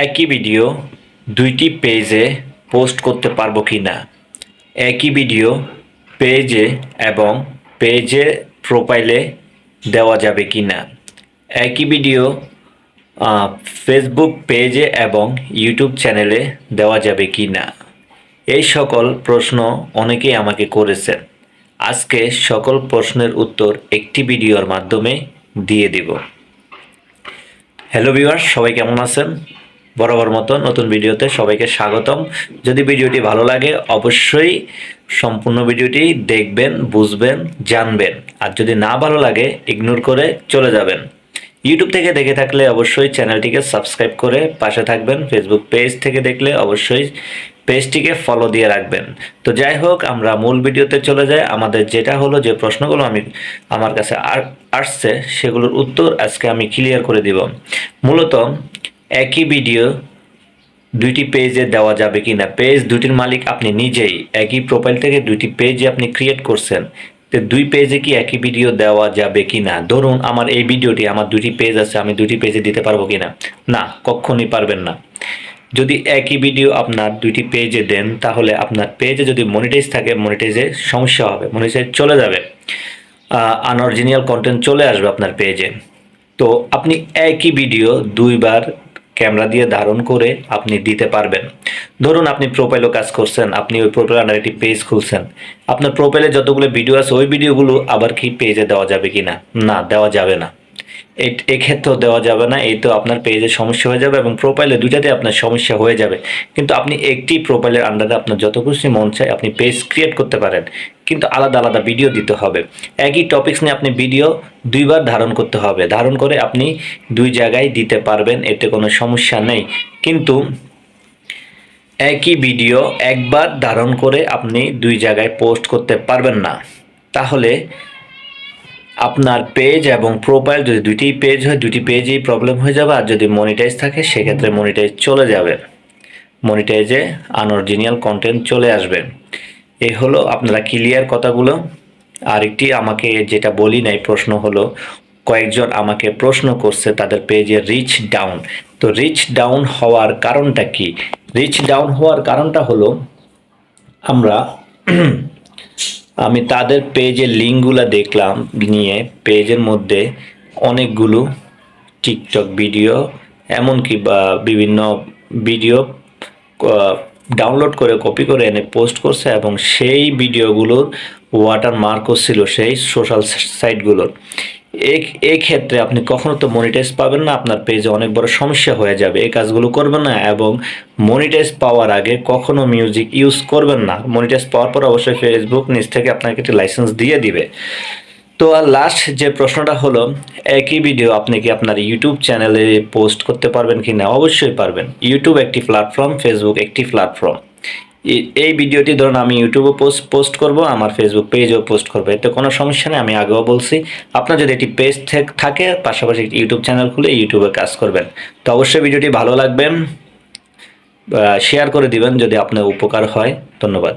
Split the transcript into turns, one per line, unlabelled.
একই ভিডিও দুইটি পেজে পোস্ট করতে পারব কি না একই ভিডিও পেজে এবং পেজে প্রোফাইলে দেওয়া যাবে কি না একই ভিডিও ফেসবুক পেজে এবং ইউটিউব চ্যানেলে দেওয়া যাবে কি না এই সকল প্রশ্ন অনেকেই আমাকে করেছেন। আজকে সকল প্রশ্নের উত্তর একটি ভিডিওর মাধ্যমে দিয়ে দিব। হ্যালো ভিউয়ার্স সবাই কেমন আছেন? বরাবর মতো নতুন ভিডিওতে সবাইকে স্বাগতম। যদি ভিডিওটি ভালো লাগে, অবশ্যই সম্পূর্ণ ভিডিওটি দেখবেন, বুঝবেন, জানবেন। আর যদি না ভালো লাগে ইগনোর করে চলে যাবেন। ইউটিউব থেকে দেখে থাকলে অবশ্যই চ্যানেলটিকে সাবস্ক্রাইব করে পাশে থাকবেন। ফেসবুক পেজ থেকে দেখলে অবশ্যই পেজটিকে ফলো দিয়ে রাখবেন। তো যাই হোক, আমরা মূল ভিডিওতে চলে যাই। আমাদের যেটা হলো যে প্রশ্নগুলো আমি আমার কাছে আসছে, সেগুলোর উত্তর আজকে আমি ক্লিয়ার করে দিব। মূলত একই ভিডিও দুইটি পেজে দেওয়া যাবে কি না পেজ দুটির মালিক আপনি নিজেই। একই প্রোফাইল থেকে দুইটি পেজে আপনি ক্রিয়েট করছেন। তো দুই পেজে কি একই ভিডিও দেওয়া যাবে কি না ধরুন আমার এই ভিডিওটি, আমার দুটি পেজ আছে, আমি দুটি পেজে দিতে পারব কি না না কখনই পারবেন না। যদি একই ভিডিও আপনার দুইটি পেজে দেন, তাহলে আপনার পেজে যদি মনিটাইজ থাকে মনিটাইজে সমস্যা হবে মনিটাইজ চলে যাবে। আনঅরিজিনাল কন্টেন্ট চলে আসবে আপনার পেজে। তো আপনি একই ভিডিও দুইবার ক্যামেরা দিয়ে ধারণ করে আপনি দিতে পারবেন। ধরুন আপনি প্রোফাইলও কাজ করছেন, আপনি ওই প্রোফাইল আন্ডার একটি পেজ খুলছেন। আপনার প্রোফাইলে যতগুলো ভিডিও আছে, ওই ভিডিওগুলো আবার কি পেজে দেওয়া যাবে কি না না, দেওয়া যাবে না। এক্ষেত্রেও দেওয়া যাবে না, এই তো আপনার পেজে সমস্যা হয়ে যাবে এবং প্রোফাইলে দুইটাতে আপনার সমস্যা হয়ে যাবে। কিন্তু আপনি একটি প্রোফাইলের আন্ডারে আপনার যত খুশি মন চায় আপনি পেজ ক্রিয়েট করতে পারেন। কিন্তু আলাদা আলাদা ভিডিও দিতে হবে। একই টপিকস নিয়ে আপনি ভিডিও দুইবার ধারণ করতে হবে। ধারণ করে আপনি দুই জায়গায় দিতে পারবেন, এতে কোনো সমস্যা নেই। কিন্তু একই ভিডিও একবার ধারণ করে আপনি দুই জায়গায় পোস্ট করতে পারবেন না। তাহলে আপনার পেজ এবং প্রোফাইল যদি দুইটি পেজ হয় দুটি পেজেই প্রবলেম হয়ে যাবে। আর যদি মনিটাইজ থাকে সেক্ষেত্রে মনিটাইজ চলে যাবে। মনিটাইজে আনঅরিজিনাল কন্টেন্ট চলে আসবে। এই হলো আপনারা ক্লিয়ার কথাগুলো। আরেকটি আমাকে যেটা বলি নাই প্রশ্ন হলো কয়েকজন আমাকে প্রশ্ন করছে তাদের পেজে রিচ ডাউন তো রিচ ডাউন হওয়ার কারণটা কি? রিচ ডাউন হওয়ার কারণটা হলো আমরা আমি তাদের পেজের লিঙ্কগুলো দেখলাম নিয়ে পেজের মধ্যে অনেকগুলো টিকটক ভিডিও এমনকি বা বিভিন্ন ভিডিও ডাউনলোড করে কপি করে এনে পোস্ট করছে এবং সেই ভিডিওগুলোর ওয়াটার মার্কও ছিল সেই সোশ্যাল সাইটগুলোর এই ক্ষেত্রে আপনি কখনো তো মনিটাইজ পাবেন না, আপনার পেজে অনেক বড় সমস্যা হয়ে যাবে, এই কাজগুলো করবেন না এবং মনিটাইজ পাওয়ার আগে কখনো মিউজিক ইউজ করবেন না। মনিটাইজ পাওয়ার পর অবশ্যই ফেসবুক নিজ থেকে আপনাকে একটি লাইসেন্স দিয়ে দিবে। তো আর লাস্ট যে প্রশ্নটা হলো, একই ভিডিও আপনি কি আপনার ইউটিউব চ্যানেলে পোস্ট করতে পারবেন কি না অবশ্যই পারবেন। ইউটিউব একটি প্ল্যাটফর্ম ফেসবুক একটি প্ল্যাটফর্ম এই ভিডিওটি ধরুন আমি ইউটিউবে পোস্ট পোস্ট করব, আমার ফেসবুক পেজেও পোস্ট করব, এতে কোনো সমস্যা নেই, আমি আগেও বলছি। আপনার যদি একটি পেজ থাকে পাশাপাশি ইউটিউব চ্যানেল খুলে ইউটিউবে কাজ করবেন। তো অবশ্যই ভিডিওটি ভালো লাগবেন শেয়ার করে দিবেন যদি আপনার উপকার হয়। ধন্যবাদ।